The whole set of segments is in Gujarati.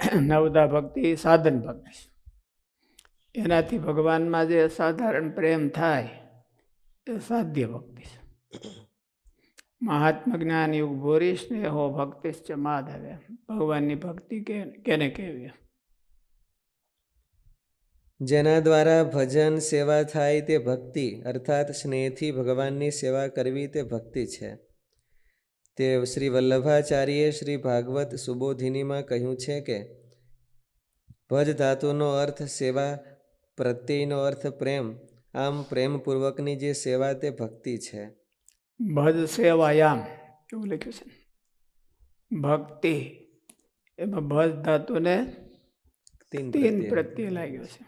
નવદા ભક્તિ, સાધન ભક્તિ. એનાથી ભગવાનમાં જે સાધારણ પ્રેમ થાય, એ સાધ્ય ભક્તિ છે. મહાત્મા જ્ઞાન યુગ ભૂરી સ્નેહો ભક્તિશ્ચ માધવે. ભગવાનની ભક્તિ કેને કેવી જેના દ્વારા ભજન સેવા થાય તે ભક્તિ, અર્થાત સ્નેહથી ભગવાનની સેવા કરવી તે ભક્તિ છે. તે શ્રી વલ્લભાચાર્યે શ્રી ભાગવત સુબોધિનીમાં કહ્યું છે કે ભજ ધાતુનો અર્થ સેવા પ્રત્યયનો અર્થ પ્રેમ. આમ પ્રેમપૂર્વકની જે સેવા તે ભક્તિ છે. ભજ સેવાયામ એવું લખ્યું છે. ભક્તિ એમાં ભજ ધાતુને તીન પ્રત્યે લાગ્યો છે.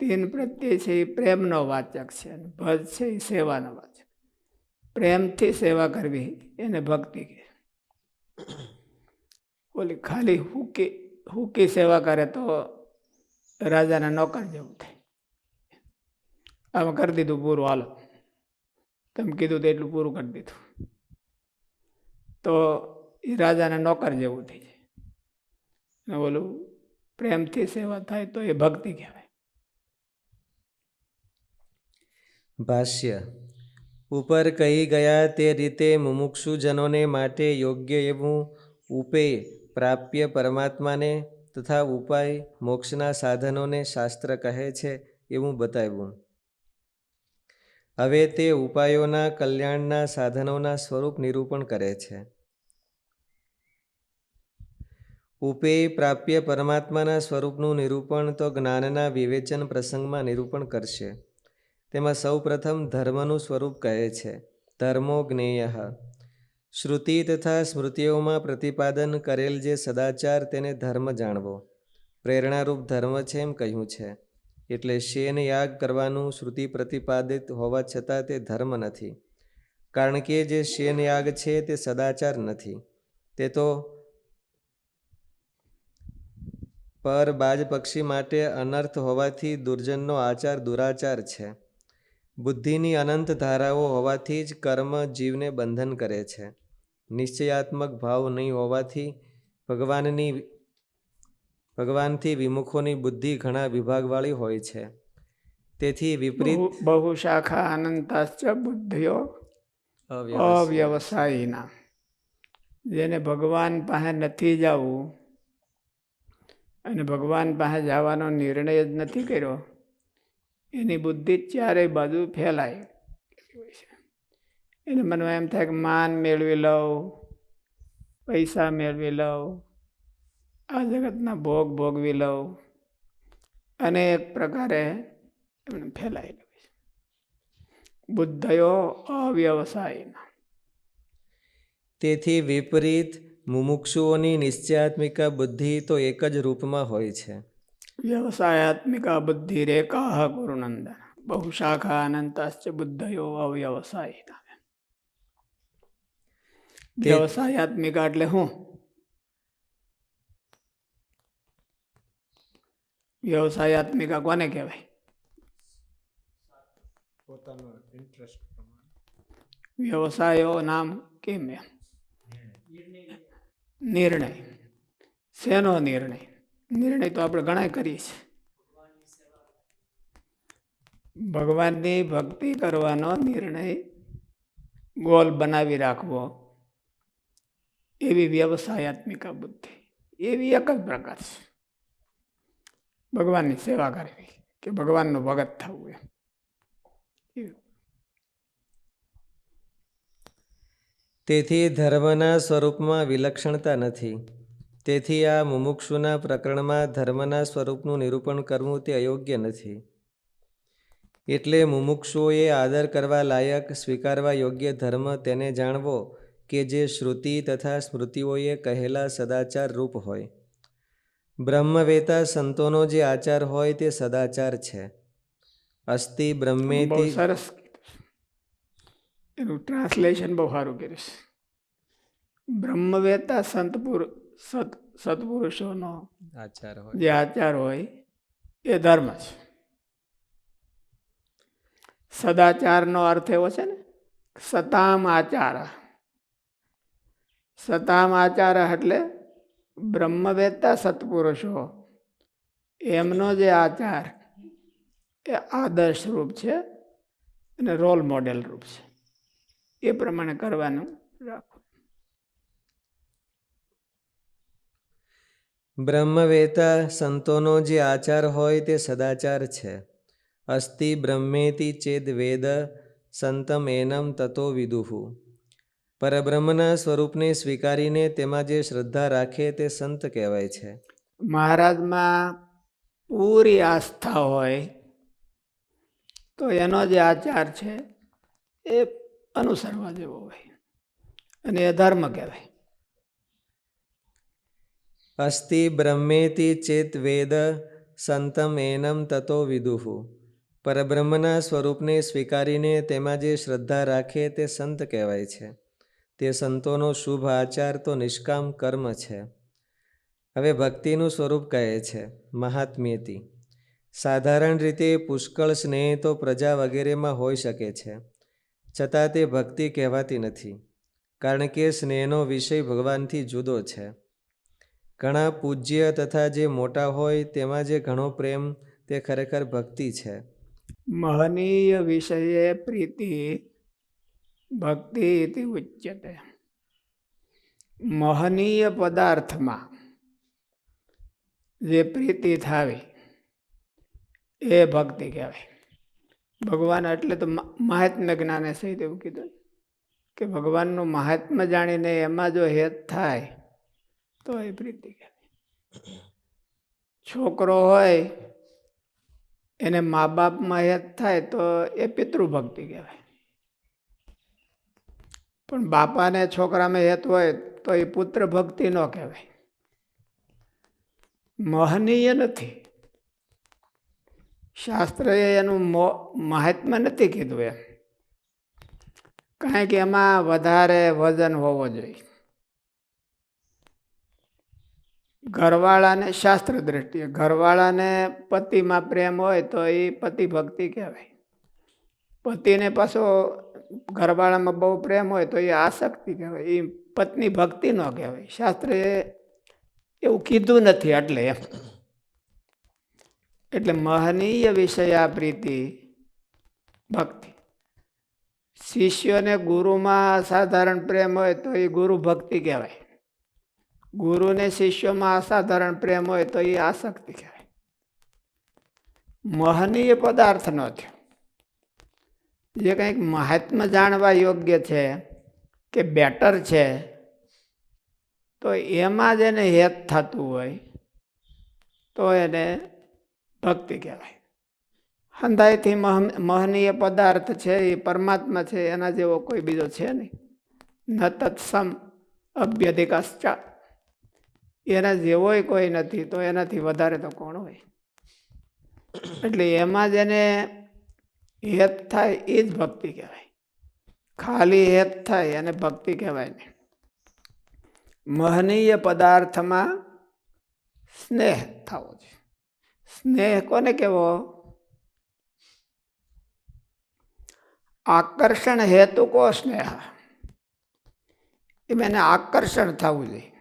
તીન પ્રત્યે છે એ પ્રેમનો વાચક છે ભજ છે એ સેવાનો વાચક પ્રેમથી સેવા કરવી, એને ભક્તિ કહે ઓલી ખાલી હુકી હુકી સેવા કરે તો રાજાના નોકર જેવું થાય. આમાં કરી દીધું પૂરું, હાલો. તમે કીધું તો એટલું પૂરું કરી દીધું. તો એ રાજાના નોકર જેવું થઈ જાય. અને ઓલું પ્રેમથી સેવા થાય તો એ ભક્તિ કહેવાય. ભાષ્ય ઉપર કહી ગયા તે રીતે મુમુક્ષુજનોને માટે યોગ્ય એવું ઉપેય પ્રાપ્ય પરમાત્માને તથા ઉપાય મોક્ષના સાધનોને શાસ્ત્ર કહે છે એવું બતાવ્યું. હવે તે ઉપાયોના કલ્યાણના સાધનોના સ્વરૂપ નિરૂપણ કરે છે. ઉપેય પ્રાપ્ય પરમાત્માના સ્વરૂપનું નિરૂપણ તો જ્ઞાનના વિવેચન પ્રસંગમાં નિરૂપણ કરશે. તેમાં સૌપ્રથમ ધર્મનું સ્વરૂપ કહે છે, ધર્મો જ્ઞેય. શ્રુતિ તથા સ્મૃતિઓમાં પ્રતિપાદન કરેલ જે સદાચાર તેને ધર્મ જાણવો. પ્રેરણારૂપ ધર્મ છે એમ કહ્યું છે, એટલે શેન યાગ કરવાનું શ્રુતિ પ્રતિપાદિત હોવા છતાં તે ધર્મ નથી. કારણ કે જે શેન યાગ છે તે સદાચાર નથી. તે તો પર બાજ પક્ષી માટે અનર્થ હોવાથી દુર્જનનો આચાર દુરાચાર છે. બુદ્ધિની અનંત ધારાઓ હોવાથી જ કર્મ જીવને બંધન કરે છે. નિશ્ચયાત્મક ભાવ નહીં હોવાથી ભગવાનની ભગવાનથી વિમુખોની બુદ્ધિ ઘણા વિભાગવાળી હોય છે. તેથી વિપરીત બહુ શાખા અનંતાશ્ચ બુદ્ધિઓ અવ્યવસાયીના. જેને ભગવાન પાસે નથી જવું અને ભગવાન પાસે જવાનો નિર્ણય જ નથી કર્યો એની બુદ્ધિ ચારેય બાજુ ફેલાય. એને મનમાં એમ થાય કે માન મેળવી લઉં, પૈસા મેળવી લઉં, આ જગતના ભોગ ભોગવી લઉં. અનેક પ્રકારે એમને ફેલાયેલું છે. બુદ્ધયો અવ્યવસાયના. તેથી વિપરીત મુમુક્ષુઓની નિશ્ચયાત્મિકા બુદ્ધિ તો એક જ રૂપમાં હોય છે. વ્યવસાયાત્મિકા બુદ્ધિ રેકા ગુરુનંદન બહુ શાખા અનંતાશ્ચ બુદ્ધયો અવ્યવસાયીના વ્યવસાયાત્મિકા એટલે શું વ્યવસાયાત્મિકા કોને કહેવાય વ્યવસાયો નામ કેમ એમ નિર્ણય શેનો નિર્ણય નિર્ણય તો આપણે ઘણા કરીએ છીએ. ભગવાનની ભક્તિ કરવાનો નિર્ણય ગોલ બનાવી રાખવો એવી વ્યવસાયાત્મિકા બુદ્ધિ. એવી એક જ પ્રકાર છે. ભગવાનની સેવા કરવી કે ભગવાનનું ભગત થવું એમ. તેથી ધર્મના સ્વરૂપમાં વિલક્ષણતા નથી. તેથી આ મુમુક્ષુના પ્રકરણમાં ધર્મના સ્વરૂપનું નિરૂપણ કરવું તે અયોગ્ય નથી. એટલે મુમુક્ષુઓએ આદર કરવા લાયક, સ્વીકારવા યોગ્ય ધર્મ તેને જાણવો કે જે શ્રુતિ તથા સ્મૃતિઓએ કહેલા સદાચાર રૂપ હોય. બ્રહ્મવેતા સંતોનો જે આચાર હોય તે સદાચાર છે. અસ્તિ બ્રહ્મેતી સરસ. એનું ટ્રાન્સલેશન બહુ સારું કરીશ બ્રહ્મવેતા સંત પુરુ સત સત્પુરુષોનો આચાર હોય. જે આચાર હોય એ ધર્મ છે. સદાચારનો અર્થ એવો છે ને સતામ આચાર. સતામ આચાર એટલે બ્રહ્મવેત્તા સત્પુરુષો. એમનો જે આચાર એ આદર્શ રૂપ છે અને રોલ મોડેલ રૂપ છે. એ પ્રમાણે કરવાનું રાખો. બ્રહ્મવેતા સંતોનો જે આચાર હોય તે સદાચાર છે. અસ્તિ બ્રહ્મેતિ ચેદ વેદ સંતમ એનમ તતો વિદુહુ. પરબ્રહ્મના સ્વરૂપને સ્વીકારીને તેમાં જે શ્રદ્ધા રાખે તે સંત કહેવાય છે. મહારાજમાં પૂરી આસ્થા હોય તો એનો જે આચાર છે એ અનુસરવા જેવો હોય. અને એ ધર્મ કહેવાય. અસ્તિ બ્રહ્મેતિ ચેત વેદ સંતમ એનમ તતો વિદુહુ પરબ્રહ્મના સ્વરૂપને સ્વીકારીને તેમાં જે શ્રદ્ધા રાખે તે સંત કહેવાય છે તે સંતોનો શુભ આચાર તો નિષ્કામ કર્મ છે હવે ભક્તિનું સ્વરૂપ કહે છે, મહાત્મ્યતિ। સાધારણ રીતે પુષ્કળ સ્નેહ તો પ્રજા વગેરેમાં હોઈ શકે છે, છતાં તે ભક્તિ કહેવાતી નથી, કારણ કે સ્નેહનો વિષય ભગવાનથી જુદો છે। ઘણા પૂજ્ય તથા જે મોટા હોય તેમાં જે ઘણો પ્રેમ તે ખરેખર ભક્તિ છે. મહનીય વિષયે પ્રીતિ, ભક્તિ ઇતિ ઉચ્યતે. મહનીય પદાર્થમાં જે પ્રીતિ થાવી, એ ભક્તિ કહેવાય. ભગવાન એટલે તો મહાત્મ્ય જ્ઞાને સહિત એવું કીધું કે ભગવાનનું મહાત્મ્ય જાણીને એમાં જો હેત થાય તો એ પ્રીતિ કહેવાય છોકરો હોય, એને મા બાપમાં હેત થાય તો એ પિતૃભક્તિ કહેવાય. પણ બાપાને છોકરામાં હેત હોય તો એ પુત્ર ભક્તિ ન કહેવાય. મહનીય નથી. શાસ્ત્રએ એનું મો- મહાત્મ્ય નથી કીધું એમ. કારણ કે એમાં વધારે વજન હોવો જોઈએ. ઘરવાળાને શાસ્ત્ર દ્રષ્ટિએ, ઘરવાળાને પતિમાં પ્રેમ હોય તો એ પતિ ભક્તિ કહેવાય. પતિને પાછો ઘરવાળામાં બહુ પ્રેમ હોય તો એ આસક્તિ કહેવાય. એ પત્ની ભક્તિ ન કહેવાય. શાસ્ત્રે એવું કીધું નથી એટલે એમ. એટલે મહનીય વિષયા પ્રીતિ, ભક્તિ. શિષ્યોને ગુરુમાં સાધારણ પ્રેમ હોય તો એ ગુરુ ભક્તિ કહેવાય. ગુરુને શિષ્યોમાં અસાધારણ પ્રેમ હોય તો એ આસક્તિ કહેવાય. મહનીય પદાર્થ નો થયો. જે કંઈક મહાત્મા જાણવા યોગ્ય છે કે બેટર છે, તો એમાં જ એને હેત થતું હોય, તો એને ભક્તિ કહેવાય. હંધાઈથી મહ- મહનીય પદાર્થ છે એ પરમાત્મા છે, એના જેવો કોઈ બીજો છે નહીં. ન તત્સમ અભ્યધિકાશ્ચા એના જેવોય કોઈ નથી, તો એનાથી વધારે તો કોણ હોય? એટલે એમાં જેને હેત થાય એ જ ભક્તિ કહેવાય. ખાલી હેત થાય એને ભક્તિ કહેવાય નહીં. મહનીય પદાર્થમાં સ્નેહ થવો જોઈએ. સ્નેહ કોને કહેવો? આકર્ષણ હેતુ કો સ્નેહ. એમ એને આકર્ષણ થવું જોઈએ.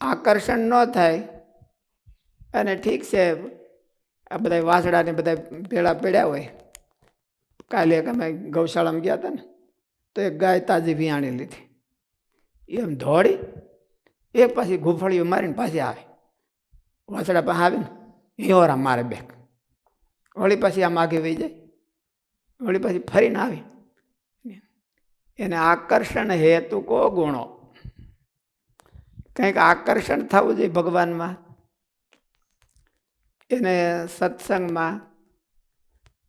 આકર્ષણ ન થાય. અને ઠીક છે, આ બધા વાસડાને બધા ભેળા પડ્યા હોય. કાલે એક અમે ગૌશાળામાં ગયા હતા ને, તો એક ગાય તાજી વિયાણી લીધી. એમ ધોળી એક પાછી ગુફળીઓ મારીને પાછી આવે. વાસડા પાસે આવીને હિંહોરા મારે બેક. વળી પાછી આમ આગે વહી જાય. વળી પાછી ફરીને આવી. એને આકર્ષણ હેતુ કો ગુણો? કંઈક આકર્ષણ થવું જોઈએ ભગવાનમાં. એને સત્સંગમાં,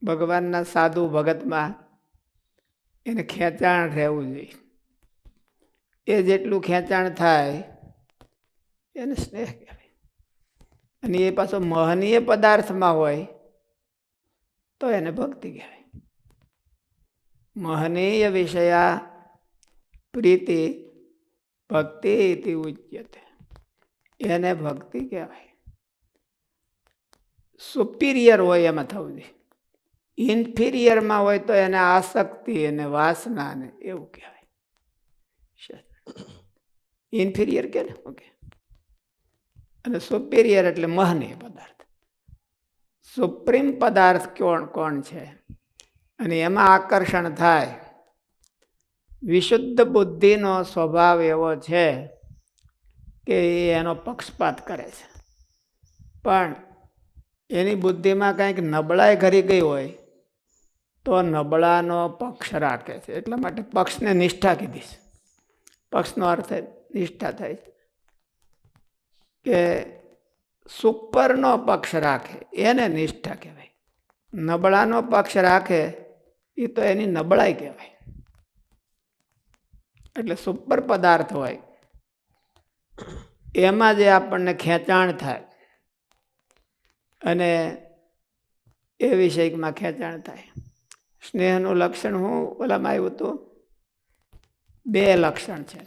ભગવાનના સાધુ ભગતમાં એને ખેંચાણ રહેવું જોઈએ. એ જેટલું ખેંચાણ થાય, એને સ્નેહ કહેવાય. અને એ પાછો મહનીય પદાર્થમાં હોય, તો એને ભક્તિ કહેવાય. મહનીય વિષયા પ્રીતિ ભક્તિ ઇતિ ઉચ્યતે. એને ભક્તિ કહેવાય. સુપિરિયર હોય એમાં થવું જોઈએ. ઇન્ફિરિયરમાં હોય તો એને આસક્તિ અને વાસના ને એવું કહેવાય. ઇન્ફિરિયર કે ને? ઓકે. અને સુપિરિયર એટલે મહનીય પદાર્થ. સુપ્રીમ પદાર્થ કોણ કોણ છે? અને એમાં આકર્ષણ થાય. વિશુદ્ધ બુદ્ધિનો સ્વભાવ એવો છે કે એ એનો પક્ષપાત કરે છે. પણ એની બુદ્ધિમાં કંઈક નબળાઈ ઘરી ગઈ હોય તો નબળાનો પક્ષ રાખે છે. એટલા માટે પક્ષને નિષ્ઠા કીધી છે. પક્ષનો અર્થ નિષ્ઠા થાય છે કે સુપરનો પક્ષ રાખે, એને નિષ્ઠા કહેવાય. નબળાનો પક્ષ રાખે, એ તો એની નબળાઈ કહેવાય. એટલે સુપર પદાર્થ હોય. એમાં જે આપણને ખેંચાણ થાય અને એ વિષયમાં ખેંચાણ થાય. સ્નેહનું લક્ષણ હું ઓલામાં આવ્યું હતું? બે લક્ષણ છે.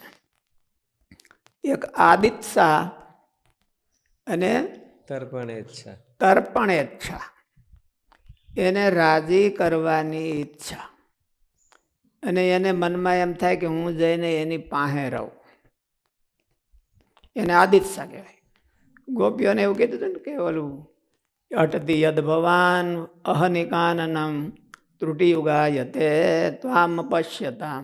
એક આદિત્સા અને તર્પણેચ્છા. તર્પણેચ્છા. એને રાજી કરવાની ઈચ્છા. અને એને મનમાં એમ થાય કે હું જઈને એની પાસે રહું. એને આદિત્સા કહેવાય. ગોપીઓને એવું કીધું હતું ને કે ઓલું, અટતી યદ ભવાન અહનિકાનનમ ત્રુટિયુગાયતે ત્વામ પશ્યતા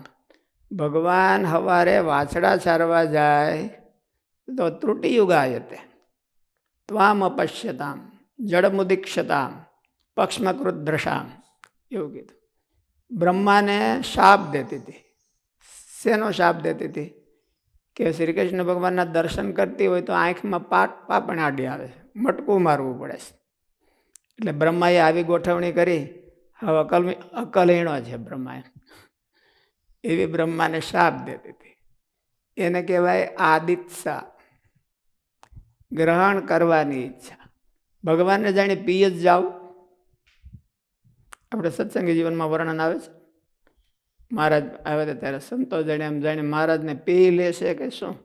ભગવાન હવારે વાછડા ચારવા જાય તો ત્રુટિયુગાયતે ત્વામ અપશ્યતામ જડમુદીક્ષતામ પક્ષમકૃત દ્રશામ એવું કીધું. બ્રહ્માને શાપ દેતી હતી. શેનો શાપ દેતી હતી? કે શ્રી કૃષ્ણ ભગવાનના દર્શન કરતી હોય તો આંખમાં પાટ પાપણ આડી આવે મટકું મારવું પડે છે. એટલે બ્રહ્માએ આવી ગોઠવણી કરી. હવે અકલ અકલહીણો છે બ્રહ્માએ. એવી બ્રહ્માને શાપ દેતી હતી. એને કહેવાય આદિત્સા ગ્રહણ કરવાની ઈચ્છા. ભગવાનને જાણે પી જ જાઓ આપણે સત્સંગી જીવનમાં વર્ણન આવે છે. મહારાજ આવે છે ત્યારે સંતો જાણે એમ જાણે મહારાજને પી લેશે કે શું?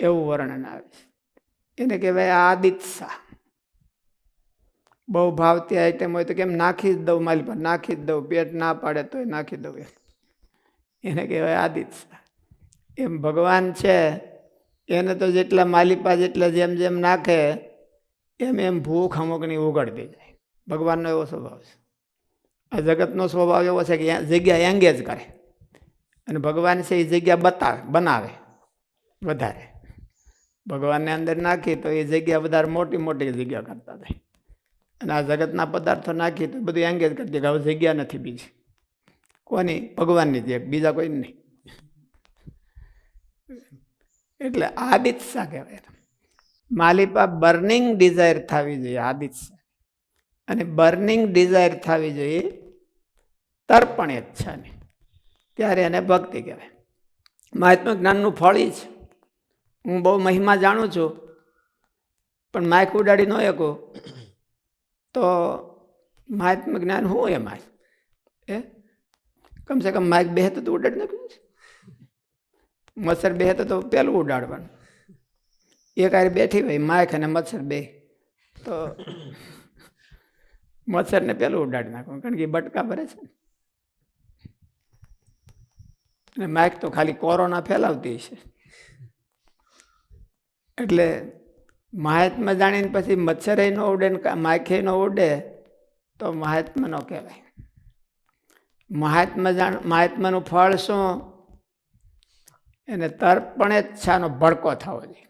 એવું વર્ણન આવે છે. એને કહેવાય આદિત્સા. બહુ ભાવતી આઈટમ હોય તો કેમ નાખી જ દઉં મારી પર નાખી જ દઉં, પેટ ના પાડે તોય નાખી દઉં એને કહેવાય આદિત્સા. એમ ભગવાન છે, એને તો જેટલા માલિપા જેટલા જેમ જેમ નાખે, એમ એમ ભૂખ અમુકની ઉગડતી જાય. ભગવાનનો એવો સ્વભાવ છે. આ જગતનો સ્વભાવ એવો છે કે જગ્યા એંગેજ કરે. અને ભગવાન છે એ જગ્યા બતાવે બનાવે, વધારે. ભગવાનને અંદર નાખી તો એ જગ્યા વધારે મોટી મોટી જગ્યા કરતા થાય અને આ જગતના પદાર્થો નાખી તો બધું એંગેજ કરતી કે હવે જગ્યા નથી બીજી. કોની? ભગવાનની જ બીજા કોઈ નહીં. એટલે આદિત્સા કહેવાય માલિપા બર્નિંગ ડિઝાયર થવી જોઈએ, આદિત્સા. અને બર્નિંગ ડિઝાયર થવી જોઈએ. તર્પણ ઈચ્છાની ત્યારે એને ભક્તિ કહેવાય. મહાત્મા જ્ઞાનનું ફળ છે. હું બહુ મહિમા જાણું છું. પણ માઇક ઉડાડી ન શકું. તો મહાત્મા જ્ઞાન હું એમાં એ કમસે કમ માઇક બે તો ઉડાડી નાખ્યું મચ્છર બે તો પહેલું ઉડાડવાનું. એક આરે બેઠી હોય, માઇક અને મચ્છર બે. તો મચ્છરને પેલું ઉડાડી નાખવાનું કારણ કે બટકા ભરે છે અને માઇક તો ખાલી કોરોના ફેલાવતી છે એટલે મહાત્મા જાણીને પછી મચ્છરે ન ઉડે ને માખે ન ઉડે, તો મહાત્મા નો કહેવાય. મહાત્મા જાણ, મહાત્માનું ફળ શું? એને તર્પણે તર્પણેચ્છાનો ભડકો થવો જોઈએ.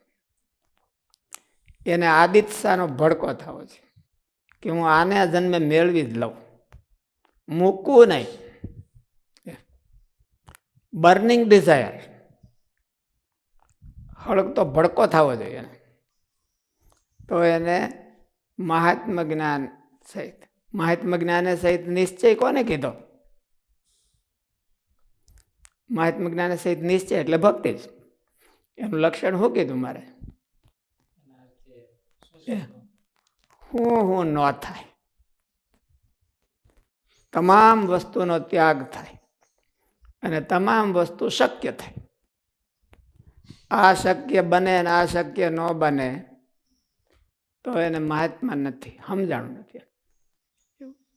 એને આદિત્યનો ભડકો થવો છે કે હું આને જન્મે મેળવી જ લઉં. મૂકવું નહીં. Burning Dzire. હળગતો ભડકો થવો જોઈએ તો એને મહાત્મ જ્ઞાન સહિત. મહાત્મ જ્ઞાને સહિત નિશ્ચય કોને કીધો? મહાત્મ જ્ઞાન સહિત નિશ્ચય એટલે ભક્તિ જ. એનું લક્ષણ શું કીધું મારે? હું હું ન થાય. તમામ વસ્તુનો ત્યાગ થાય અને તમામ વસ્તુ શક્ય થાય. આ શક્ય બને ને આ શક્ય ન બને તો એને મહાત્મા નથી, સમજાણું નથી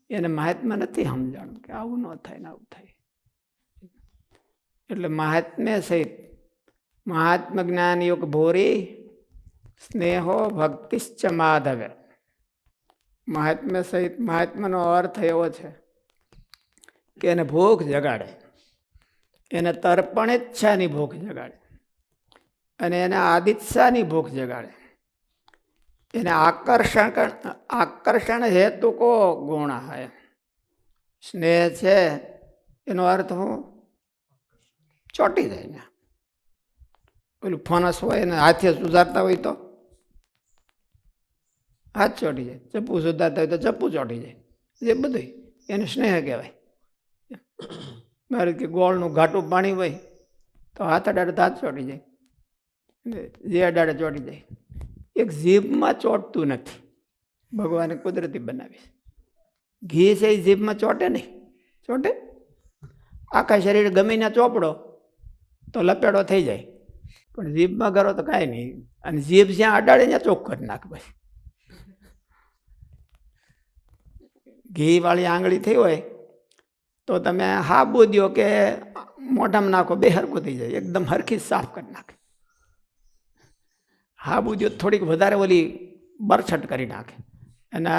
એને મહાત્મા નથી સમજાણું કે આવું ન થાય ને આવું થાય. એટલે મહાત્મ્ય સહિત મહાત્મ જ્ઞાન યુગ ભૂરી સ્નેહો ભક્તિશ્ચ માધવે. મહાત્મ્ય સહિત મહાત્માનો અર્થ એવો છે કે એને ભૂખ જગાડે. એને તર્પણ ઈચ્છાની ભૂખ જગાડે. અને એને આદિત્સાની ભૂખ જગાડે. એને આકર્ષણ આકર્ષણ હેતુ કો ગુણ હે. સ્નેહ છે, એનો અર્થ હું ચોટી જાય ને પેલું ફણસ હોય એને હાથે સુધારતા હોય તો. હાથ ચોટી જાય, ચપ્પુ સુધારતા હોય તો ચપ્પુ ચોટી જાય. એ બધું એને સ્નેહ કહેવાય. મારે કે ગોળનું ઘાટું પાણી હોય, તો હાથ અડાડે તો હાથ ચોટી જાય. જે અડાડે ચોટી જાય. એક જીભમાં ચોટતું નથી. ભગવાને કુદરતી બનાવી ઘી છે એ જીભમાં ચોટે નહીં. ચોટે? આખા શરીર ગમીને ચોપડો, તો લપેડો થઈ જાય. પણ જીભમાં કરો તો કાંઈ નહીં. અને જીભ જ્યાં અડાડે ત્યાં ચોખ્ખ કરી નાખ ભાઈ ઘીવાળી આંગળી થઈ હોય, તો તમે હાબુ દો કે મોઢામાં નાખો, બે હરકું થઈ જાય, એકદમ હરખી સાફ કરી નાખે. હાબુ દો થોડીક વધારે ઓલી બરછટ કરી નાખે. અને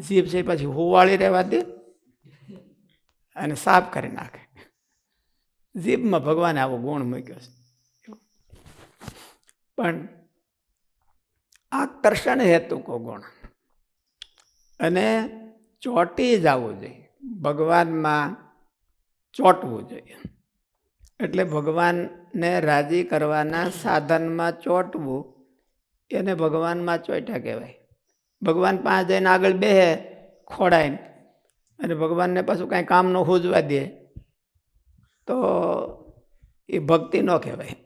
જીભ છે પછી હોવાળી રહેવા દે અને સાફ કરી નાખે. જીભમાં ભગવાને આવો ગુણ મૂક્યો છે. પણ આકર્ષણ હેતુ કો ગુણ. અને ચોંટી જવું જોઈએ. ભગવાનમાં ચોંટવું જોઈએ. એટલે ભગવાનને રાજી કરવાના સાધનમાં ચોંટવું, એને ભગવાનમાં ચોંટ્યા કહેવાય. ભગવાન પાસે જઈને આગળ બેહે ખોડાઈને અને ભગવાનને પાછું કાંઈ કામ ન હોજવા દે, તો એ ભક્તિ ન કહેવાય.